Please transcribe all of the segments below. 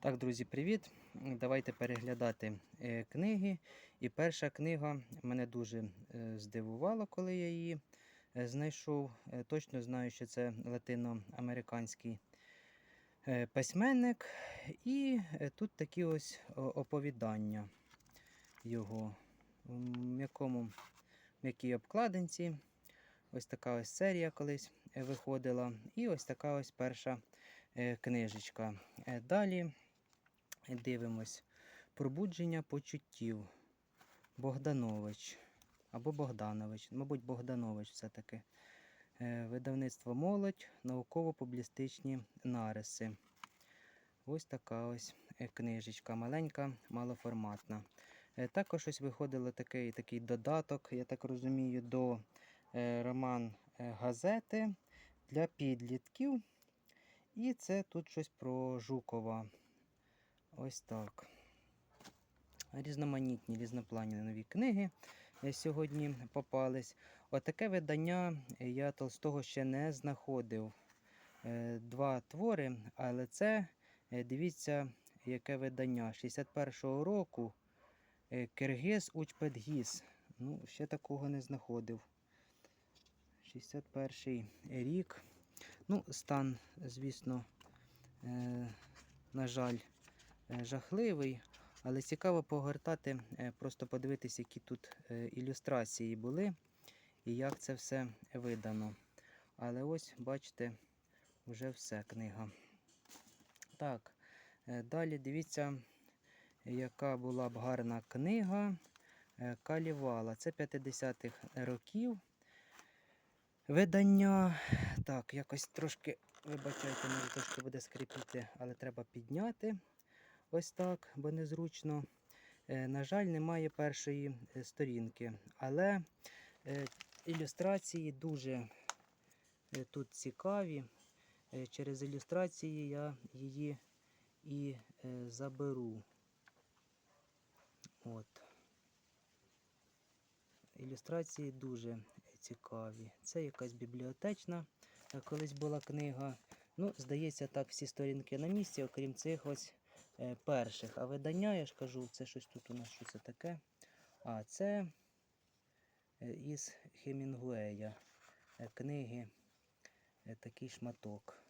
Так, друзі, привіт! Давайте переглядати е, книги. І перша книга мене дуже е, здивувала, коли я її е, знайшов. Точно знаю, що це латиноамериканський письменник. І тут такі ось оповідання його в м'якому м'якій обкладинці. Ось така ось серія колись виходила. І ось така ось перша книжечка. Далі дивимось. Пробудження почуттів. Богданович. Або Богданович. Мабуть, Богданович все-таки. Е, Видавництво молодь, науково-публістичні нариси. Ось така ось е, книжечка. Маленька, малоформатна. Е, Також ось виходило такий, такий додаток, я так розумію, до роман газети для підлітків. І це тут щось про Жукова. Ось так. Різноманітні, різнопланні нові книги е, сьогодні попались. Отаке видання я Толстого ще не знаходив. Е, Два твори, але це, е, дивіться, яке видання. 61-го року е, Киргиз Учпедгіз. Ну, ще такого не знаходив. 61 рік. Ну, стан, звісно, е, на жаль, е, жахливий, але цікаво погортати, е, просто подивитися, які тут е, ілюстрації були і як це все видано. Але ось, бачите, вже все книга. Так, е, далі дивіться, яка була б гарна книга е, Калівала. Це 50-х років. Видання. Так, якось трошки, вибачайте, може трошки буде скрипіти, але треба підняти. Ось так, бо незручно. Е, На жаль, немає першої е, сторінки, але е, ілюстрації дуже тут цікаві. Через ілюстрації я її і заберу. От. Ілюстрації дуже цікаві. Це якась бібліотечна колись була книга. Ну, здається, так, всі сторінки на місці, окрім цих ось перших. А видання, я ж кажу, це щось тут у нас що це таке. А це е, із Хемінгуея е, книги е, такий шматок.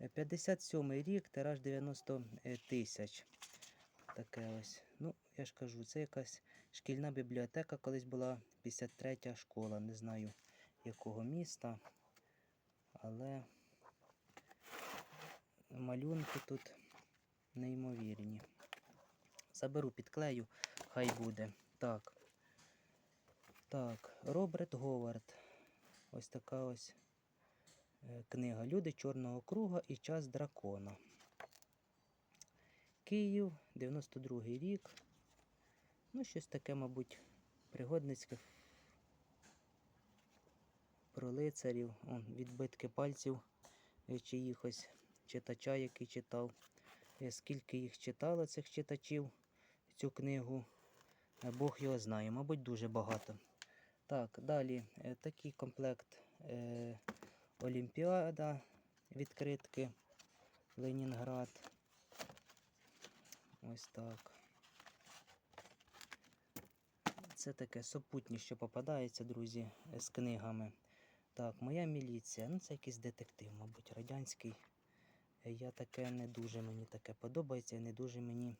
Е, 57 рік, тираж 90 е, тисяч. Таке ось. Ну, я ж кажу, це якась шкільна бібліотека, колись була 53 школа, не знаю якого міста. Але малюнки тут неймовірні. Заберу, підклею, хай буде. Так. Так, Роберт Говард. Ось така ось е, книга. Люди Чорного круга і час дракона. Київ, 92-й рік. Ну, щось таке, мабуть, пригодницьке про лицарів. Он, відбитки пальців е, чиїхось читача, який читав. Е, Скільки їх читало, цих читачів, цю книгу, е, Бог його знає, мабуть, дуже багато. Так, далі е, такий комплект е, Олімпіада, відкритки, Ленінград. Ось так. Це таке супутнє, що попадається, друзі, з книгами. Так, моя міліція. Ну, це якийсь детектив, мабуть, радянський. Я таке не дуже мені таке подобається, і не дуже мені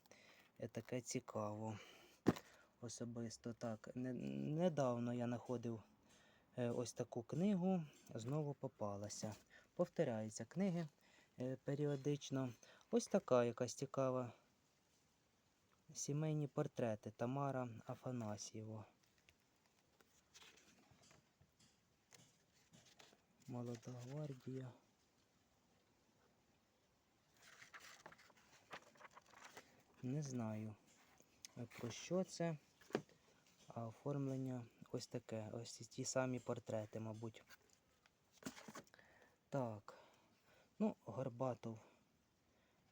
е, таке цікаво. Особисто так. Недавно я знаходив е, ось таку книгу, знову попалася. Повторяються книги е, періодично. Ось така якась цікава. Сімейні портрети Тамара Афанасьєва. Молода гвардія. Не знаю е, про що це. А оформлення ось таке. Ось ті самі портрети, мабуть. Так. Ну, Горбатов.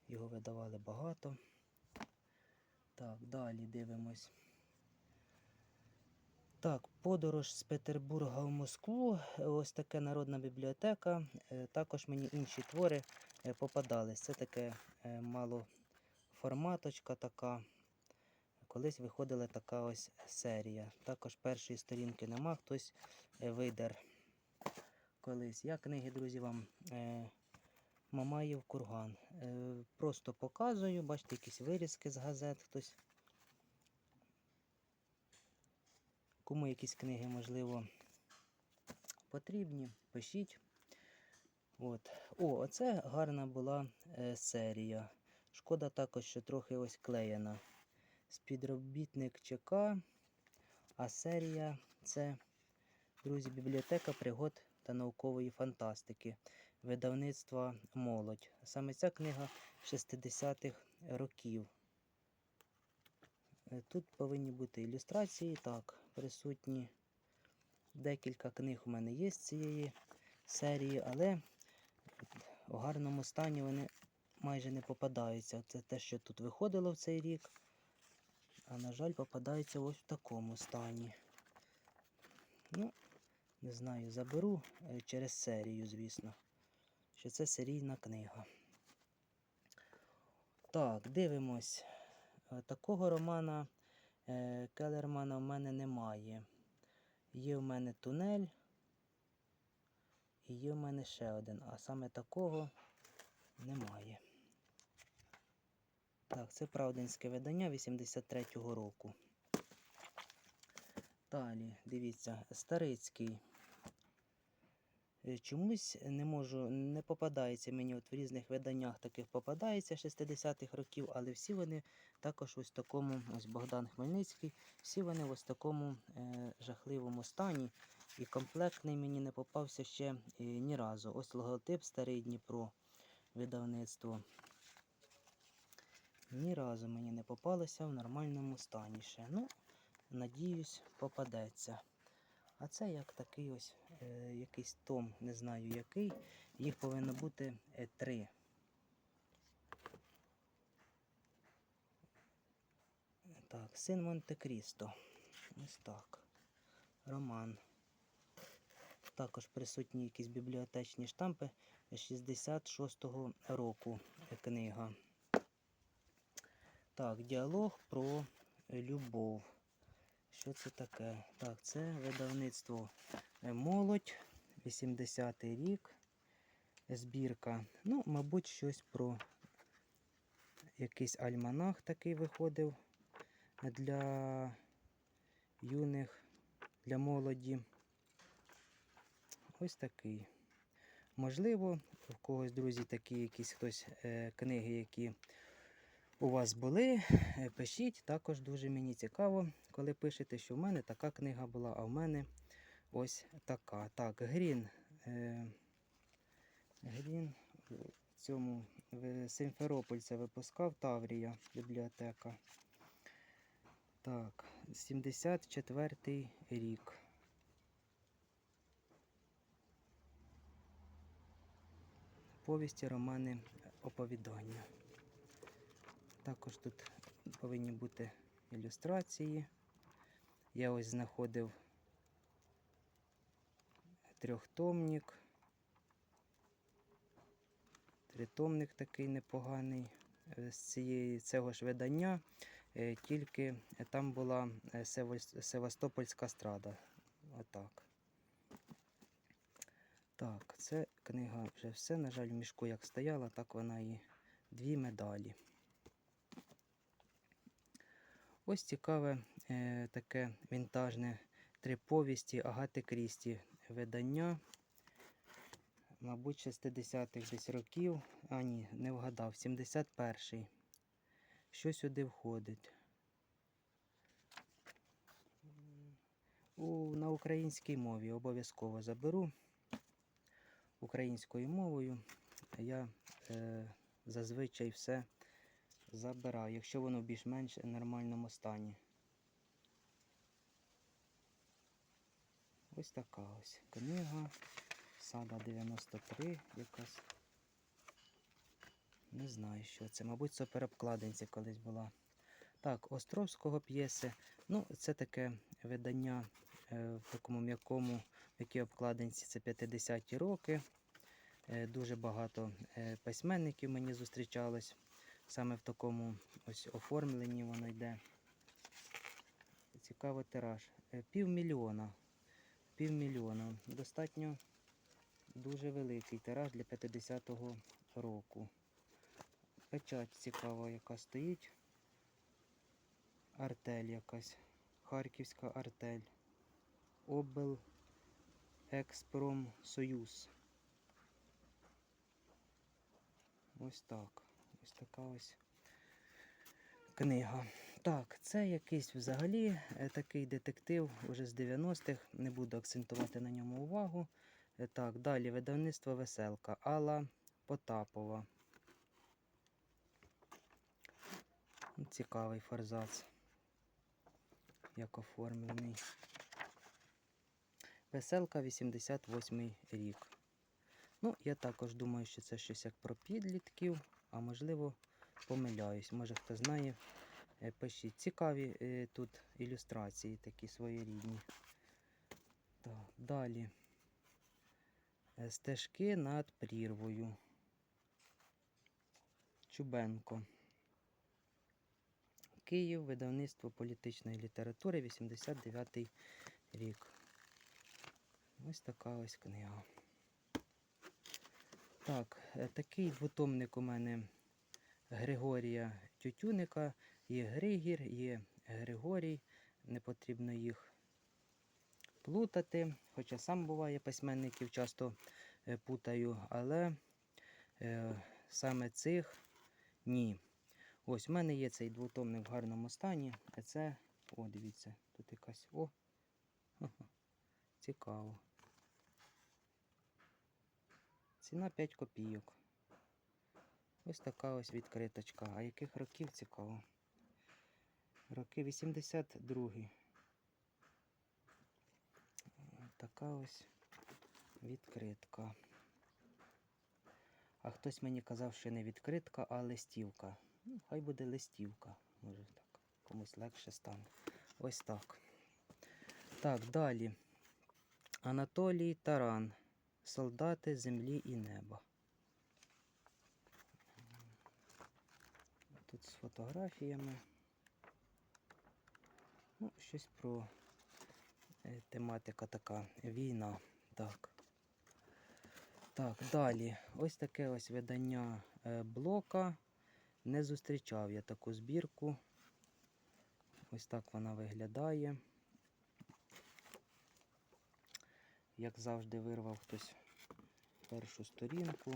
Його видавали багато. Так, далі дивимось. Так, подорож з Петербурга в Москву. Е, Ось таке народна бібліотека. Е, Також мені інші твори попадались. Це таке мало форматочка така. Колись виходила така ось серія. Також першої сторінки нема, хтось е, видер колись. Я книги, друзі, вам е, Мамаєв курган. Е, просто показую, бачите, якісь вирізки з газет хтось. Кому якісь книги, можливо, потрібні, пишіть. От. О, оце гарна була серія. Шкода також, що трохи ось клеєна. Співробітник ЧК, а серія це, друзі, бібліотека пригод та наукової фантастики. Видавництва Молодь. Саме ця книга 60-х років. Тут повинні бути ілюстрації, так, присутні. Декілька книг у мене є з цієї серії, але в гарному стані вони майже не попадаються. Це те, що тут виходило в цей рік. А на жаль, попадається ось в такому стані. Ну, не знаю, заберу е, через серію, звісно. Що це серійна книга. Так, дивимось. Е, Такого романа е, Келермана в мене немає. Є в мене тунель. І є в мене ще один, а саме такого немає. Так, це правдинське видання 83-го року. Далі, дивіться, Старицький. Е, Чомусь не можу, не попадається мені от в різних виданнях таких попадається 60-х років, але всі вони також ось такому, ось Богдан Хмельницький, всі вони в ось такому е, жахливому стані. І комплектний мені не попався ще е, ні разу. Ось логотип Старий Дніпро видавництво. Ні разу мені не попалося в нормальному стані ще. Ну, надіюсь, попадеться. А це як такий ось е, якийсь том, не знаю який. Їх повинно бути е, три. Так, син Монте-Крісто. Ось так. Роман. Також присутні якісь бібліотечні штампи 66-го року е, книга. Так, діалог про любов. Що це таке? Так, це видавництво е, Молодь, 80-й рік. Збірка. Ну, мабуть, щось про якийсь альманах такий виходив для юних, для молоді. Ось такий. Можливо, в когось, друзі, такі якісь хтось е, книги, які у вас були, е, пишіть. Також дуже мені цікаво, коли пишете, що в мене така книга була, а в мене ось така. Так, Грін. Е, Грін цьому в Симферополь це випускав Таврія бібліотека. Так, 74 рік. Повісті, романи, оповідання. Також тут повинні бути ілюстрації. Я ось знаходив трьохтомник. Тритомник такий непоганий е, з цієї, цього ж видання, е, тільки там була е, Севастопольська страда. Отак. Так, це книга вже все. На жаль, в мішку як стояла, так вона і дві медалі. Ось цікаве е, таке вінтажне три повісті Агати Крісті видання. Мабуть, 60-х десь років. А ні, не вгадав, 71-й. Що сюди входить? У, на українській мові обов'язково заберу. Українською мовою я е, зазвичай все забираю, якщо воно в більш-менш нормальному стані. Ось така ось книга. Сада 93 якась. Не знаю, що це. Мабуть, це переобкладинці колись була. Так, Островського п'єси. Ну, це таке видання е, в такому м'якому, в якій обкладинці це 50-ті роки. Е, дуже багато е, письменників мені зустрічалось. Саме в такому ось оформленні воно йде. Цікавий тираж. Е, Півмільйона. Півмільйона. Достатньо дуже великий тираж для 50-го року. Печать цікава, яка стоїть. Артель якась. Харківська артель. Обл Експром Союз. Ось так. Ось така ось книга. Так, це якийсь взагалі е, такий детектив уже з 90-х. Не буду акцентувати на ньому увагу. Е, Так, далі видавництво Веселка. Алла Потапова. Цікавий форзац. Як оформлений. Веселка 88 рік. Ну, я також думаю, що це щось як про підлітків, а можливо, помиляюсь. Може хто знає, е, пишіть. Цікаві е, тут ілюстрації такі своєрідні. Так, далі. Е, Стежки над прірвою. Чубенко. Київ, видавництво політичної літератури, 89 рік. Ось така ось книга. Так, такий двотомник у мене Григорія Тютюника. Є Григір, є Григорій. Не потрібно їх плутати. Хоча сам буває письменників часто е, путаю, але е, саме цих ні. Ось в мене є цей двотомник в гарному стані. А це, о, дивіться, тут якась. О! Цікаво. Ціна 5 копійок. Ось така ось відкриточка. А яких років цікаво? Роки 82. Така ось відкритка. А хтось мені казав, що не відкритка, а листівка. Ну, хай буде листівка. Може так. Комусь легше стане. Ось так. Так, далі. Анатолій Таран. Солдати землі і неба. Тут з фотографіями. Ну, щось про е, тематика така. Війна. Так. Так, далі. Ось таке ось видання е, блока. Не зустрічав я таку збірку. Ось так вона виглядає. Як завжди, вирвав хтось першу сторінку.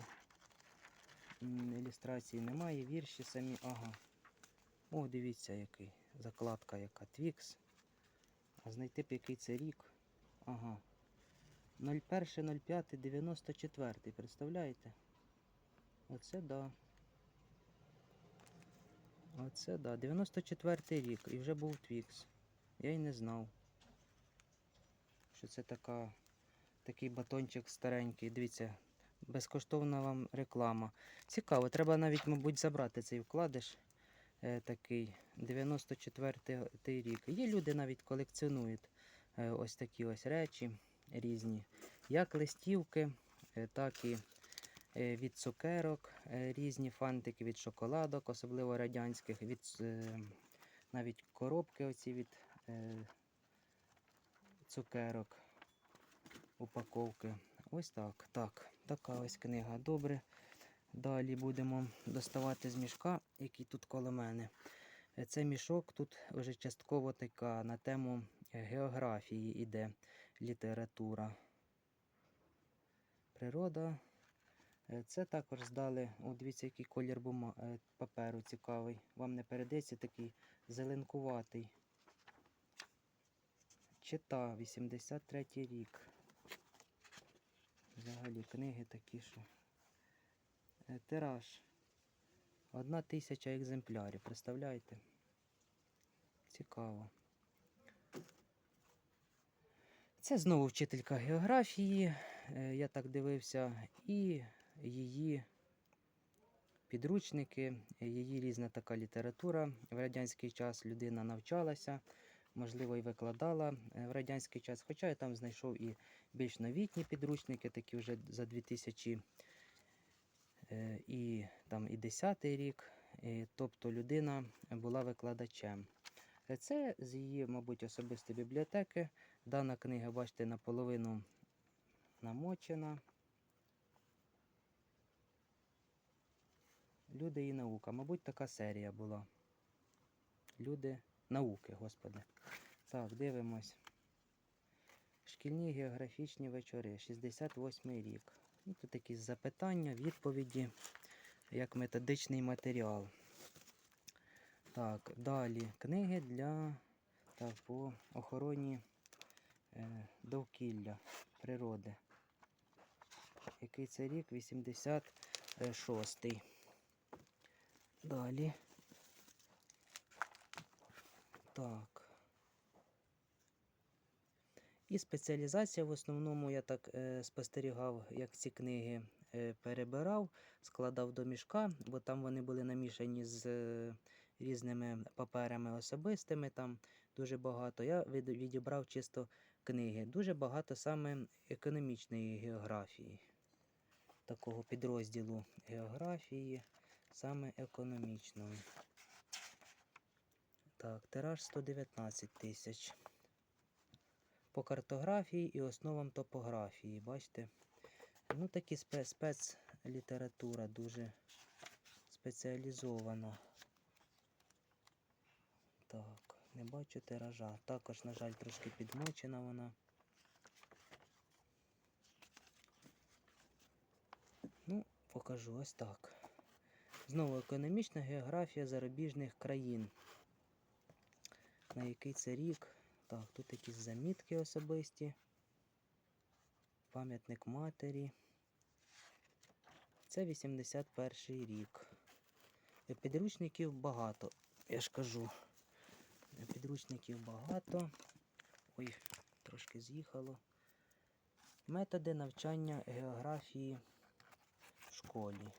Ілюстрації немає, вірші самі. Ага. О, дивіться, який. Закладка яка Твікс. А знайти б який це рік. Ага. 01.05.94. Представляєте? Оце да. Оце да. 94-й рік. І вже був Твікс. Я й не знав. Що це така, такий батончик старенький. Дивіться, безкоштовна вам реклама. Цікаво, треба навіть, мабуть, забрати цей вкладиш. Е, такий 94 й рік. Є люди навіть колекціонують е, ось такі ось речі різні. Як листівки, е, так і від цукерок, різні фантики від шоколадок, особливо радянських, від навіть коробки оці від цукерок, упаковки. Ось так. Так, така ось книга. Добре. Далі будемо доставати з мішка, який тут коло мене. Це мішок тут вже частково така на тему географії іде література. Природа. Е, Це також здали. О, дивіться, який колір бума... е, паперу цікавий. Вам не передається такий зеленкуватий. Чита, 83 рік. Взагалі книги такі, що. Е, Тираж. Одна тисяча екземплярів, представляєте? Цікаво. Це знову вчителька географії. Е, Я так дивився, і її підручники, її різна така література. В радянський час людина навчалася, можливо, і викладала е, в радянський час. Хоча я там знайшов і більш новітні підручники, такі вже за 2000 е, і там і 10 рік, Е, Тобто людина була викладачем. Е, Це з її, мабуть, особистої бібліотеки. Дана книга, бачите, наполовину намочена. Люди і наука. Мабуть, така серія була. Люди науки, господи. Так, дивимось. Шкільні географічні вечори, 68 рік. Ну, тут якісь запитання, відповіді, як методичний матеріал. Так, далі. Книги для так, по охороні е, довкілля природи. Який це рік? 86-й. Далі. Так. І спеціалізація в основному я так е, спостерігав, як ці книги е, перебирав, складав до мішка, бо там вони були намішані з е, різними паперами особистими, там дуже багато. Я від, відібрав чисто книги. Дуже багато саме економічної географії, такого підрозділу географії, саме економічної. Так, тираж 119 тисяч. По картографії і основам топографії, бачите? Ну, такі спецлітература дуже спеціалізована. Так, не бачу тиража. Також, на жаль, трошки підмочена вона. Ну, покажу ось так. Знову економічна географія зарубіжних країн. На який це рік? Так, тут якісь замітки особисті. Пам'ятник матері. Це 81 рік. Е, Підручників багато, я ж кажу. Е, Підручників багато. Ой, трошки з'їхало. Методи навчання географії в школі.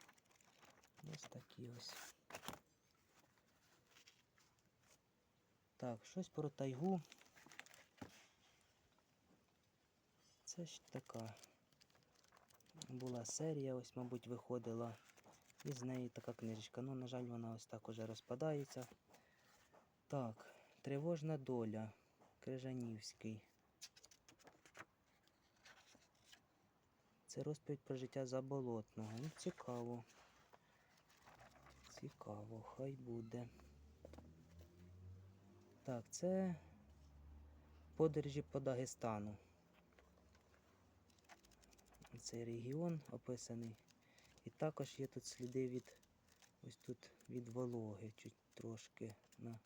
Ось такі ось. Так, щось про тайгу. Це ж така була серія, ось, мабуть, виходила. І з неї така книжечка. Ну, на жаль, вона ось так уже розпадається. Так, тривожна доля. Крижанівський. Це розповідь про життя заболотного. Ну, цікаво. Цікаво, хай буде. Так, це подорожі по Дагестану. Цей регіон описаний. І також є тут сліди від ось тут від вологи, чуть трошки на,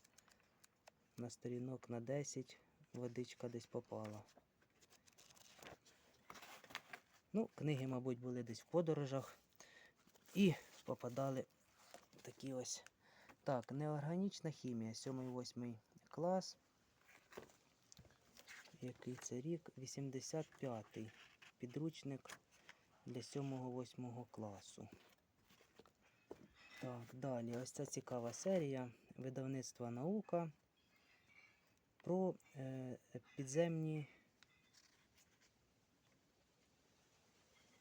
на сторінок на 10 водичка десь попала. Ну, книги, мабуть, були десь в подорожах і попадали такі ось. Так, неорганічна хімія, 7-8 клас. Який це рік? 85-й. Підручник для 7-8 класу. Так, далі. Ось ця цікава серія видавництва наука про е, підземні.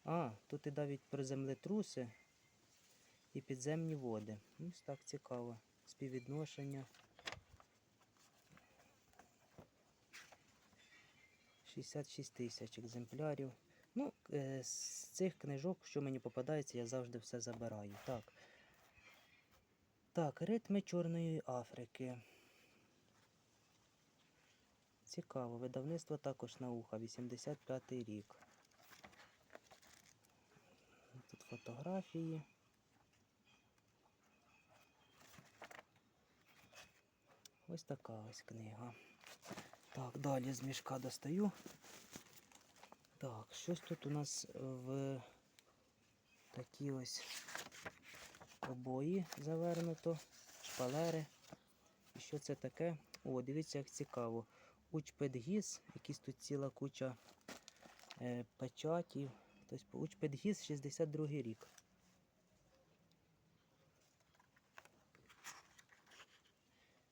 А, тут і навіть про землетруси і підземні води. Ось так цікаво. Співвідношення. 66 тисяч екземплярів. Ну, е, з цих книжок, що мені попадається, я завжди все забираю. Так. Так, ритми Чорної Африки. Цікаво. Видавництво також наука, 85-й рік. Тут фотографії. Ось така ось книга. Так, далі з мішка достаю. Так, щось тут у нас в такі ось обої завернуто, шпалери. І що це таке? О, дивіться, як цікаво. Учпедгіз, якісь тут ціла куча е, печатів. Тобто Учпедгіз 62 рік.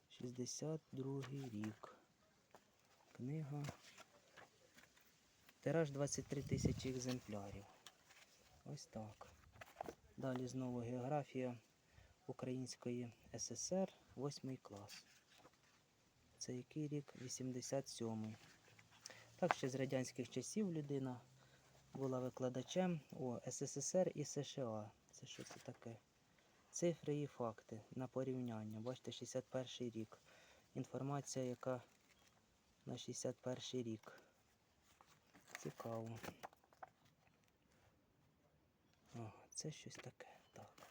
Шістдесят другий рік. Книга. Тираж 23 тисячі екземплярів. Ось так. Далі знову географія Української ССР, 8 клас. Це який рік? 87-й. Так, ще з радянських часів людина була викладачем у СССР і США. Це що це таке? Цифри і факти на порівняння. Бачите, 61 рік. Інформація, яка на 61 рік. Цікаво. Ага, це щось таке. Так.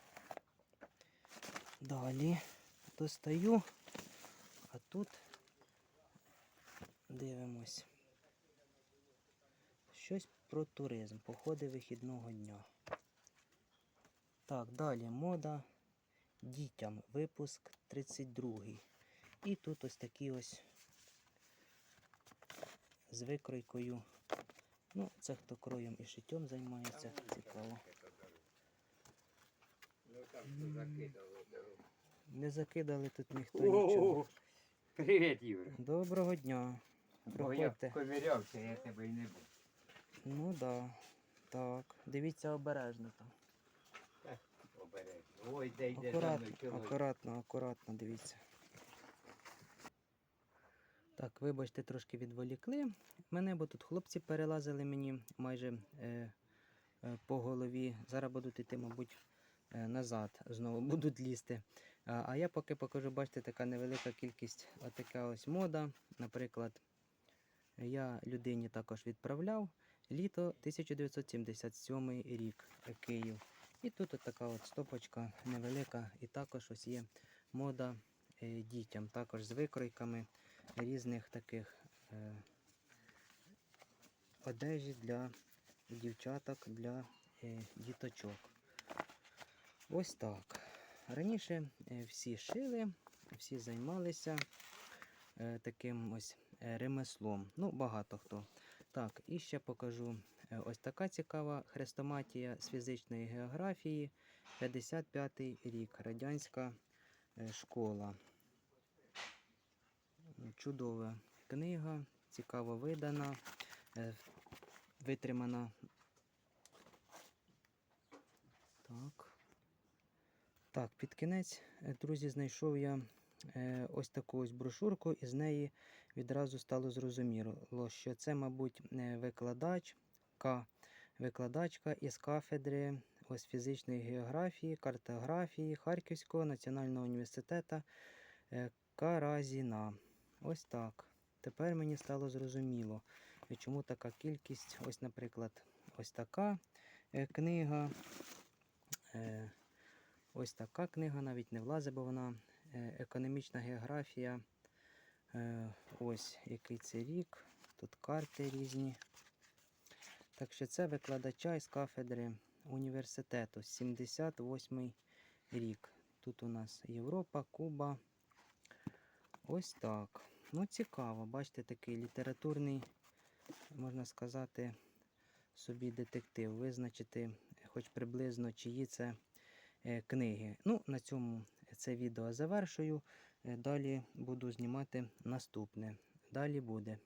Далі достаю, а тут дивимось. Щось про туризм, походи вихідного дня. Так, далі мода дітям, випуск 32. І тут ось такі ось з викройкою. Ну, це хто кроєм і шиттям займається, цікаво. Не закидали тут ніхто нічого. Привіт, Юра. Доброго дня. Бо я Проходьте. я тебе й не був. Ну да. Так. Дивіться обережно там. Обережно. Ой, де йде Акуратно, акуратно, акуратно, дивіться. Так, вибачте, трошки відволікли мене, бо тут хлопці перелазили мені майже е, е, по голові. Зараз будуть йти, мабуть, е, назад. Знову будуть лізти. А, а я поки покажу, бачите, така невелика кількість, отака ось мода. Наприклад, я людині також відправляв літо 1977 рік е, Київ. І тут така от стопочка невелика, і також ось є мода е, дітям, також з викройками різних таких е, одежі для дівчаток, для е, діточок. Ось так. Раніше е, всі шили, всі займалися таким ось ремеслом. Ну, багато хто. Так, і ще покажу Ось така цікава хрестоматія з фізичної географії. 55-й рік. Радянська школа. Чудова книга, цікаво видана, е, витримана. Так. Так, під кінець, е, друзі, знайшов я е, ось таку ось брошурку, і з неї відразу стало зрозуміло, що це, мабуть, викладач. К. Викладачка із кафедри ось фізичної географії, картографії Харківського національного університету Каразіна. Ось так. Тепер мені стало зрозуміло, чому така кількість. Ось, наприклад, ось така е, книга. Е, Ось така книга навіть не влазить, бо вона е, економічна географія. Ось який це рік. Тут карти різні. Так що це викладача із кафедри університету, 78 рік. Тут у нас Європа, Куба. Ось так. Ну, цікаво, бачите, такий літературний, можна сказати, собі детектив. Визначити хоч приблизно, чиї це е, книги. Ну, на цьому це відео завершую. Е, Далі буду знімати наступне. Далі буде.